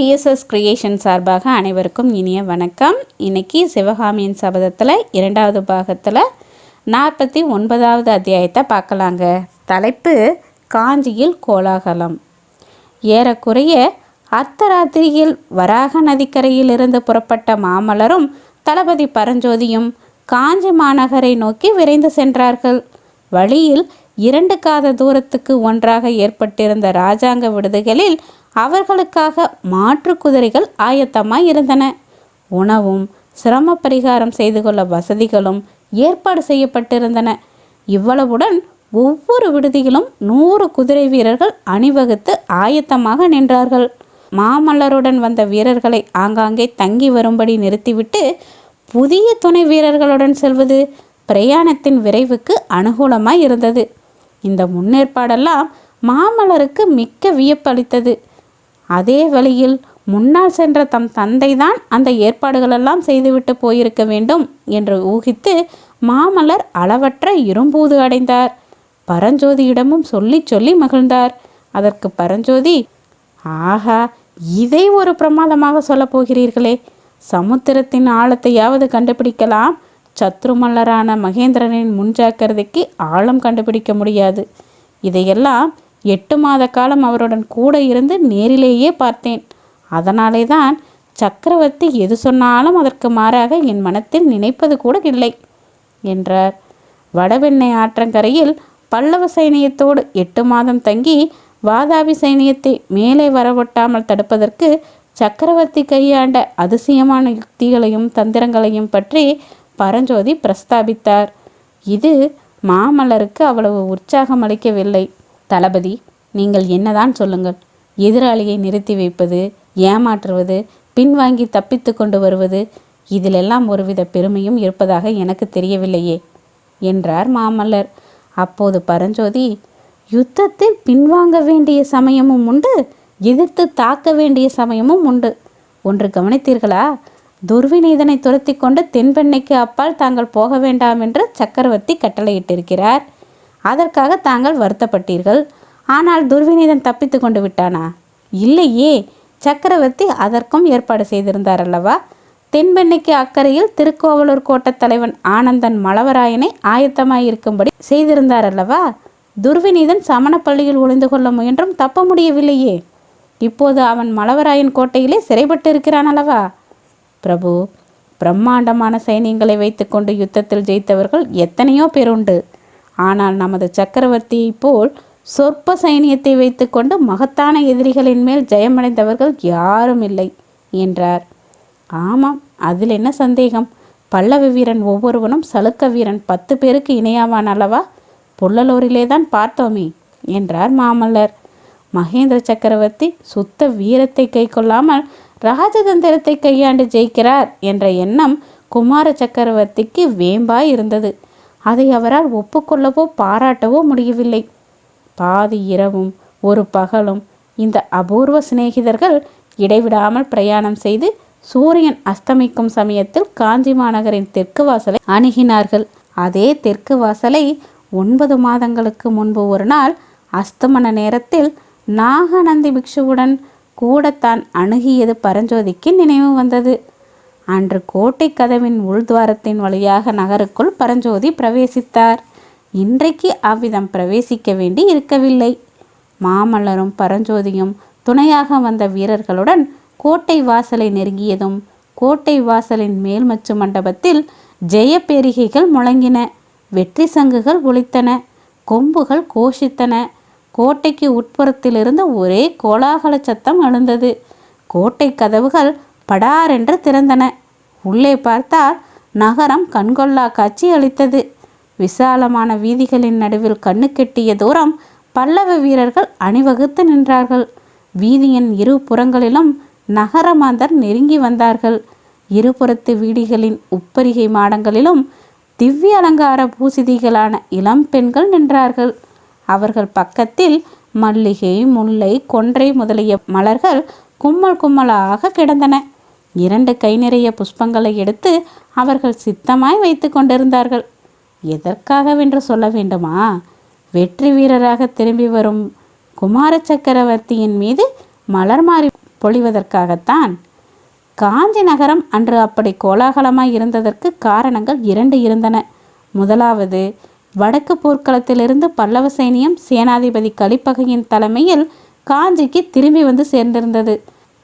BSS creation சார்பாக அனைவருக்கும் இனிய வணக்கம். இன்னைக்கு சிவகாமியின் சபதத்தில் இரண்டாவது பாகத்தில் நாற்பத்தி ஒன்பதாவது அத்தியாயத்தை பார்க்கலாங்க. தலைப்பு காஞ்சியில் கோலாகலம். ஏறக்குறைய அர்த்தராத்திரியில் வராக நதிக்கரையில் இருந்து புறப்பட்ட மாமலரும் தளபதி பரஞ்சோதியும் காஞ்சி மாநகரை நோக்கி விரைந்து சென்றார்கள். வழியில் இரண்டு காத தூரத்துக்கு ஒன்றாக ஏற்பட்டிருந்த ராஜாங்க விடுதிகளில் அவர்களுக்காக மாற்று குதிரைகள் ஆயத்தமாய் இருந்தன. உணவும் சிரம பரிகாரம் செய்து கொள்ள வசதிகளும் ஏற்பாடு செய்யப்பட்டிருந்தன. இவ்வளவுடன் ஒவ்வொரு விடுதியிலும் நூறு குதிரை வீரர்கள் அணிவகுத்து ஆயத்தமாக நின்றார்கள். மாமல்லருடன் வந்த வீரர்களை ஆங்காங்கே தங்கி வரும்படி நிறுத்திவிட்டு புதிய துணை வீரர்களுடன் செல்வது பிரயாணத்தின் விரைவுக்கு அனுகூலமாய் இருந்தது. இந்த முன்னேற்பாடெல்லாம் மாமல்லருக்கு மிக்க வியப்பளித்தது. அதே வழியில் முன்னால் சென்ற தம் தந்தைதான் அந்த ஏற்பாடுகளெல்லாம் செய்துவிட்டு போயிருக்க வேண்டும் என்று ஊகித்து மாமல்லர் அளவற்ற இரும்பூது அடைந்தார். பரஞ்சோதியிடமும் சொல்லி சொல்லி மகிழ்ந்தார். அதற்கு பரஞ்சோதி ஆஹா இதை ஒரு பிரமாதமாக சொல்லப் போகிறீர்களே. சமுத்திரத்தின் ஆழத்தையாவது கண்டுபிடிக்கலாம். சத்ருமல்லரான மகேந்திரனின் முன்ஜாக்கிரதைக்கு ஆழம் கண்டுபிடிக்க முடியாது. இதையெல்லாம் எட்டு மாத காலம் அவருடன் கூட இருந்து நேரிலேயே பார்த்தேன். அதனாலே தான் சக்கரவர்த்தி எது சொன்னாலும் அதற்கு மாறாக என் மனத்தில் நினைப்பது கூட இல்லை என்றார். வடவெண்ணை ஆற்றங்கரையில் பல்லவ சைனியத்தோடு எட்டு மாதம் தங்கி வாதாபி சைனியத்தை மேலே வரவொட்டாமல் தடுப்பதற்கு சக்கரவர்த்தி கையாண்ட அதிசயமான யுக்திகளையும் தந்திரங்களையும் பற்றி பரஞ்சோதி பிரஸ்தாபித்தார். இது மாமல்லருக்கு அவ்வளவு உற்சாகம் அளிக்கவில்லை. தளபதி நீங்கள் என்னதான் சொல்லுங்கள். எதிராளியை நிறுத்தி வைப்பது ஏமாற்றுவது பின்வாங்கி தப்பித்து கொண்டு வருவது இதிலெல்லாம் ஒருவித பெருமையும் இருப்பதாக எனக்கு தெரியவில்லையே என்றார் மாமல்லர். அப்போது பரஞ்சோதி யுத்தத்தில் பின்வாங்க வேண்டிய சமயமும் உண்டு எதிர்த்து தாக்க வேண்டிய சமயமும் உண்டு. ஒன்று கவனித்தீர்களா? துர்விநீதனை துரத்தி கொண்டு தென்பெண்ணைக்கு அப்பால் தாங்கள் போக வேண்டாம் என்று சக்கரவர்த்தி கட்டளையிட்டிருக்கிறார். அதற்காக தாங்கள் வருத்தப்பட்டீர்கள். ஆனால் துர்விநீதன் தப்பித்து கொண்டு விட்டானா? இல்லையே சக்கரவர்த்தி அதற்கும் ஏற்பாடு செய்திருந்தார் அல்லவா? தென்பெண்ணைக்கு அக்கறையில் திருக்கோவலூர் கோட்டத் தலைவன் ஆனந்தன் மலவராயனை ஆயத்தமாயிருக்கும்படி செய்திருந்தார் அல்லவா? துர்விநீதன் சமணப்பள்ளியில் ஒளிந்து கொள்ள முயன்றும் தப்ப முடியவில்லையே. இப்போது அவன் மலவராயன் கோட்டையிலே சிறைப்பட்டு இருக்கிறான் அல்லவா? பிரபு பிரம்மாண்டமான சைனியங்களை வைத்துக்கொண்டு யுத்தத்தில் ஜெயித்தவர்கள் எத்தனையோ பேருண்டு ஆனால் நமது சக்கரவர்த்தியைப் போல் சொற்ப சைனியத்தை வைத்துக்கொண்டு மகத்தான எதிரிகளின் மேல் ஜெயமடைந்தவர்கள் யாரும் இல்லை என்றார். ஆமாம் அதில் என்ன சந்தேகம்? பல்லவ வீரன் ஒவ்வொருவனும் சலுக்க வீரன் பத்து பேருக்கு இணையாவான் அல்லவா? புள்ளலூரிலே தான் பார்த்தோமே என்றார் மாமல்லர். மகேந்திர சக்கரவர்த்தி சுத்த வீரத்தை கை கொள்ளாமல் ராஜதந்திரத்தை கையாண்டு ஜெயிக்கிறார் என்ற எண்ணம் குமார சக்கரவர்த்திக்கு வேம்பாய் இருந்தது. அதை அவரால் ஒப்புக்கொள்ளவோ பாராட்டவோ முடியவில்லை. பாதி இரவும் ஒரு பகலும் இந்த அபூர்வ சிநேகிதர்கள் இடைவிடாமல் பிரயாணம் செய்து சூரியன் அஸ்தமிக்கும் சமயத்தில் காஞ்சி மாநகரின் தெற்கு வாசலை அணுகினார்கள். அதே தெற்கு வாசலை ஒன்பது மாதங்களுக்கு முன்பு ஒரு நாள் அஸ்தமன நேரத்தில் நாகநந்தி பிக்ஷுவுடன் கூட தான் அணுகியது பரஞ்சோதிக்கு நினைவு வந்தது. அன்று கோட்டை கதவின் உள்துவாரத்தின் வழியாக நகருக்குள் பரஞ்சோதி பிரவேசித்தார். இன்றைக்கு அவ்விதம் பிரவேசிக்க வேண்டி இருக்கவில்லை. மாமல்லரும் பரஞ்சோதியும் துணையாக வந்த வீரர்களுடன் கோட்டை வாசலை நெருங்கியதும் கோட்டை வாசலின் மேல்மச்சு மண்டபத்தில் ஜெய முழங்கின வெற்றி சங்குகள் ஒலித்தன கொம்புகள் கோஷித்தன. கோட்டைக்கு உட்புறத்திலிருந்து ஒரே கோலாகல சத்தம் எழுந்தது. கோட்டை கதவுகள் படாரென்று திறந்தன. உள்ளே பார்த்தால் நகரம் கண்கொள்ளா காட்சி அளித்தது. விசாலமான வீதிகளின் நடுவில் கண்ணு கெட்டிய தூரம் பல்லவ வீரர்கள் அணிவகுத்து நின்றார்கள். வீதியின் இரு புறங்களிலும் நகர மாந்தர் நெருங்கி வந்தார்கள். இருபுறத்து வீடிகளின் உப்பரிகை மாடங்களிலும் திவ்ய அலங்கார பூசிதிகளான இளம் பெண்கள் நின்றார்கள். அவர்கள் பக்கத்தில் மல்லிகை முல்லை கொன்றை முதலிய மலர்கள் கும்மல் கும்மலாக கிடந்தன. இரண்டு கை நிறைய புஷ்பங்களை எடுத்து அவர்கள் சித்தமாய் வைத்து கொண்டிருந்தார்கள். எதற்காகவென்று சொல்ல வேண்டுமா? வெற்றி வீரராக திரும்பி வரும் குமார சக்கரவர்த்தியின் மீது மலர் மாறி பொழிவதற்காகத்தான். காஞ்சி நகரம் அன்று அப்படி கோலாகலமாய் இருந்ததற்கு காரணங்கள் இரண்டு இருந்தன. முதலாவது வடக்கு போர்க்களத்திலிருந்து பல்லவ சைனியம் சேனாதிபதி கலிப்பகையின் தலைமையில் காஞ்சிக்கு திரும்பி வந்து சேர்ந்திருந்தது.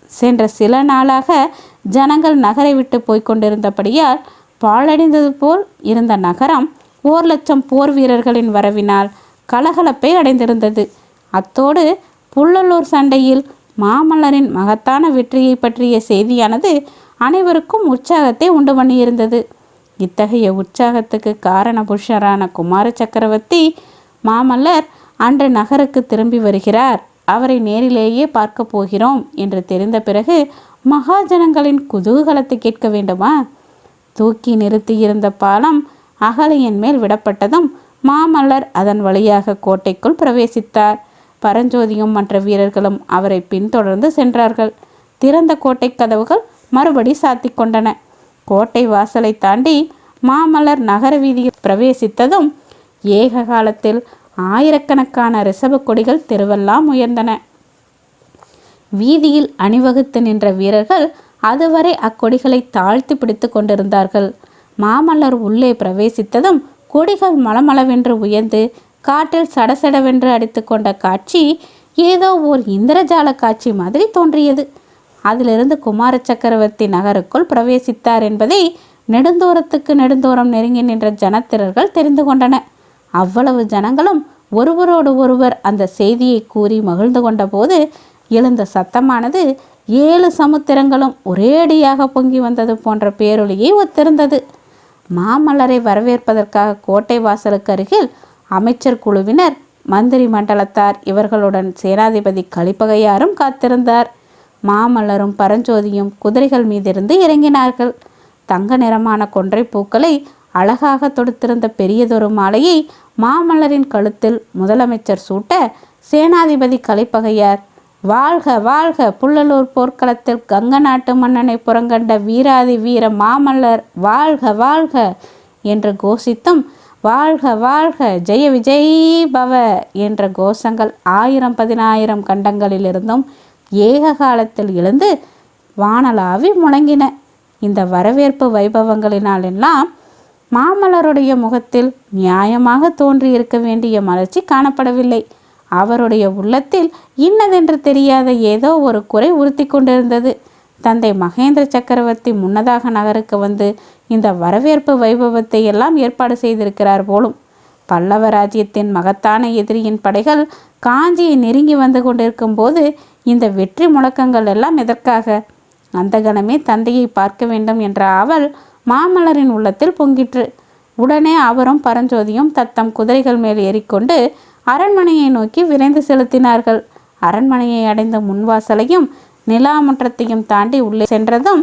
சென்ற சில நாளாக ஜனங்கள் நகரை விட்டு போய்க் கொண்டிருந்தபடியால் பாழடைந்தது போல் இருந்த நகரம் ஓர் லட்சம் போர் வீரர்களின் வரவினால் கலகலப்பை அடைந்திருந்தது. அத்தோடு புள்ளலூர் சண்டையில் மாமல்லரின் மகத்தான வெற்றியை பற்றிய செய்தியானது அனைவருக்கும் உற்சாகத்தை உண்டு பண்ணியிருந்தது. இத்தகைய உற்சாகத்துக்கு காரண புருஷரான குமார சக்கரவர்த்தி மாமல்லர் அன்று நகருக்கு திரும்பி வருகிறார். அவரை நேரிலேயே பார்க்க போகிறோம் என்று தெரிந்த பிறகு மகாஜனங்களின் குதூகலத்தை கேட்க வேண்டுமா? தூக்கி நிறுத்தியிருந்த பாலம் அகலையின் மேல் விடப்பட்டதும் மாமல்லர் அதன் வழியாக கோட்டைக்குள் பிரவேசித்தார். பரஞ்சோதியும் மற்ற வீரர்களும் அவரை பின்தொடர்ந்து சென்றார்கள். திறந்த கோட்டை கதவுகள் மறுபடி சாத்தி கொண்டன. கோட்டை வாசலை தாண்டி மாமல்லர் நகர வீதியில் பிரவேசித்ததும் ஏக காலத்தில் ஆயிரக்கணக்கான ரிஷப கொடிகள் தெருவெல்லாம் உயர்ந்தன. வீதியில் அணிவகுத்து நின்ற வீரர்கள் அதுவரை அக்கொடிகளை தாழ்த்தி பிடித்து கொண்டிருந்தார்கள். மாமல்லர் உள்ளே பிரவேசித்ததும் கொடிகள் மலமளவென்று உயர்ந்து காட்டில் சடசடவென்று அடித்து கொண்ட காட்சி ஏதோ ஓர் இந்திரஜால காட்சி மாதிரி தோன்றியது. அதிலிருந்து குமார சக்கரவர்த்தி நகருக்குள் பிரவேசித்தார் என்பதை நெடுந்தூரத்துக்கு நெடுந்தூரம் நெருங்கி நின்ற ஜனத்திரர்கள் தெரிந்து கொண்டன அவ்வளவு ஜனங்களும் ஒருவரோடு ஒருவர் அந்த செய்தியை கூறி மகிழ்ந்து கொண்டபோது எழுந்த சத்தமானது ஏழு சமுத்திரங்களும் ஒரேடியாக பொங்கி வந்தது போன்ற பேரொலியை ஒத்திருந்தது. மாமல்லரை வரவேற்பதற்காக கோட்டை வாசலுக்கு அருகில் அமைச்சர் குழுவினர் மந்திரி மண்டலத்தார் இவர்களுடன் சேனாதிபதி கலிப்பகையாரும் காத்திருந்தார். மாமல்லரும் பரஞ்சோதியும் குதிரைகள் மீதிருந்து இறங்கினார்கள். தங்க நிறமான கொன்றை பூக்களை அழகாக தொடுத்திருந்த பெரியதொரு மாலையை மாமல்லரின் கழுத்தில் முதலமைச்சர் சூட்ட சேனாதிபதி கலிப்பகையார் வாழ்க வாழ்க புள்ளலூர் போர்க்களத்தில் கங்க நாட்டு மன்னனை புறங்கண்ட வீராதி வீர மாமல்லர் வாழ்க வாழ்க என்று கோஷித்தும் வாழ்க வாழ்க ஜெய விஜய் பவ என்ற கோஷங்கள் ஆயிரம் பதினாயிரம் கண்டங்களிலிருந்தும் ஏக காலத்தில் எழுந்து வானலாவி முழங்கின. இந்த வரவேற்பு வைபவங்களினாலெல்லாம் மாமல்லருடைய முகத்தில் நியாயமாக தோன்றியிருக்க வேண்டிய மலர்ச்சி காணப்படவில்லை. அவருடைய உள்ளத்தில் இன்னதென்று தெரியாத ஏதோ ஒரு குறை உறுத்தி கொண்டிருந்தது. தந்தை மகேந்திர சக்கரவர்த்தி முன்னதாக நகருக்கு வந்து இந்த வரவேற்பு வைபவத்தை எல்லாம் ஏற்பாடு செய்திருக்கிறார் போலும். பல்லவ ராஜ்யத்தின் மகத்தான எதிரியின் படைகள் காஞ்சியை நெருங்கி வந்து கொண்டிருக்கும் போது இந்த வெற்றி முழக்கங்கள் எல்லாம் எதற்காக? அந்த கணமே தந்தையை பார்க்க வேண்டும் என்ற ஆவல் மாமல்லரின் உள்ளத்தில் பொங்கிற்று. உடனே அவரும் பரஞ்சோதியும் தத்தம் குதிரைகள் மேல் ஏறிக்கொண்டு அரண்மனையை நோக்கி விரைந்து செலுத்தினார்கள். அரண்மனையை அடைந்த முன்வாசலையும் நிலாமுற்றத்தையும் தாண்டி உள்ளே சென்றதும்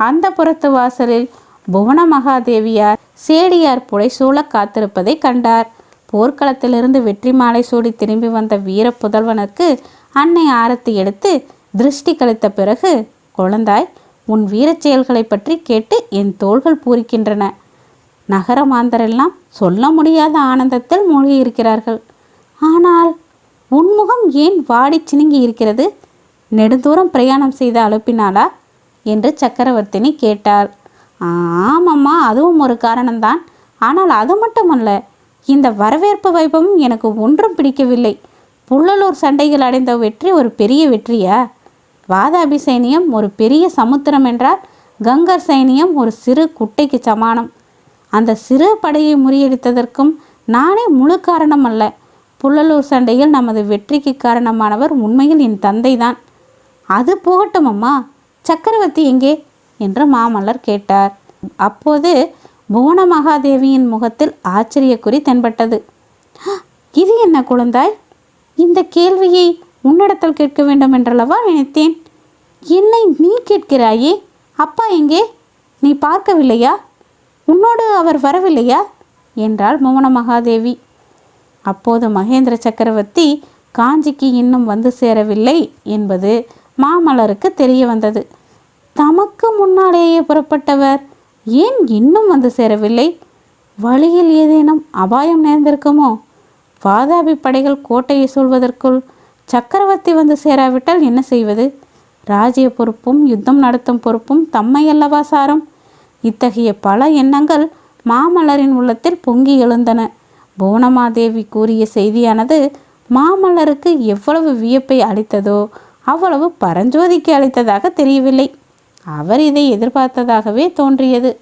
அந்த புறத்து வாசலில் புவன மகாதேவியார் சேடியார் புடைசூழ காத்திருப்பதை கண்டார். போர்க்களத்திலிருந்து வெற்றி மாலை சூடி திரும்பி வந்த வீர புதல்வனுக்கு அன்னை ஆரத்தி எடுத்து திருஷ்டி கழித்த பிறகு குழந்தாய் உன் வீரச் செயல்களை பற்றி கேட்டு என் தோள்கள் பூரிக்கின்றன. நகர மாந்தரெல்லாம் சொல்ல முடியாத ஆனந்தத்தில் மூழ்கியிருக்கிறார்கள். ஆனால் உன்முகம் ஏன் வாடி சினுங்கி இருக்கிறது? நெடுந்தூரம் பிரயாணம் செய்து அனுப்பினாளா என்று சக்கரவர்த்தினி கேட்டாள். ஆமாம்மா அதுவும் ஒரு காரணம்தான். ஆனால் அது மட்டுமல்ல இந்த வரவேற்பு வைபவம் எனக்கு ஒன்றும் பிடிக்கவில்லை. புள்ளலூர் சண்டைகள் அடைந்த வெற்றி ஒரு பெரிய வெற்றியா? வாதாபி சைனியம் ஒரு பெரிய சமுத்திரம் என்றால் கங்கர் சைனியம் ஒரு சிறு குட்டைக்கு சமானம். அந்த சிறு படையை முறியடித்ததற்கும் நானே முழு காரணம் அல்ல. புள்ளலூர் சண்டையில் நமது வெற்றிக்கு காரணமானவர் உண்மையில் என் தந்தைதான். அது போகட்டும் அம்மா சக்கரவர்த்தி எங்கே? என்று மாமல்லர் கேட்டார். அப்போது புவன மகாதேவியின் முகத்தில் ஆச்சரியக்குறி தென்பட்டது. இது என்ன குழந்தாய்? இந்த கேள்வியை உன்னிடத்தில் கேட்க வேண்டும் என்றல்லவா நினைத்தேன். என்னை நீ கேட்கிறாயே அப்பா எங்கே? நீ பார்க்கவில்லையா? உன்னோடு அவர் வரவில்லையா? என்றாள் மௌன மகாதேவி. அப்போது மகேந்திர சக்கரவர்த்தி காஞ்சிக்கு இன்னும் வந்து சேரவில்லை என்பது மாமலருக்கு தெரிய வந்தது. தமக்கு முன்னாலேயே புறப்பட்டவர் ஏன் இன்னும் வந்து சேரவில்லை? வழியில் ஏதேனும் அபாயம் நேர்ந்திருக்குமோ? வாதாபி படைகள் கோட்டையை சூழ்வதற்குள் சக்கரவர்த்தி வந்து சேராவிட்டால் என்ன செய்வது? ராஜ்ய பொறுப்பும் யுத்தம் நடத்தும் பொறுப்பும் தம்மை அல்லவா சாரும்? இத்தகைய பல எண்ணங்கள் மாமல்லரின் உள்ளத்தில் பொங்கி எழுந்தன. புவனமாதேவி கூறிய செய்தியானது மாமல்லருக்கு எவ்வளவு வியப்பை அளித்ததோ அவ்வளவு பரஞ்சோதிக்கு அளித்ததாக தெரியவில்லை. அவர் இதை எதிர்பார்த்ததாகவே தோன்றியது.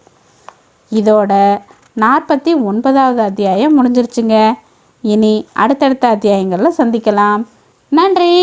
இதோட நாற்பத்தி ஒன்பதாவது அத்தியாயம் முடிஞ்சிருச்சுங்க. இனி அடுத்தடுத்த அத்தியாயங்களில் சந்திக்கலாம். நன்றி.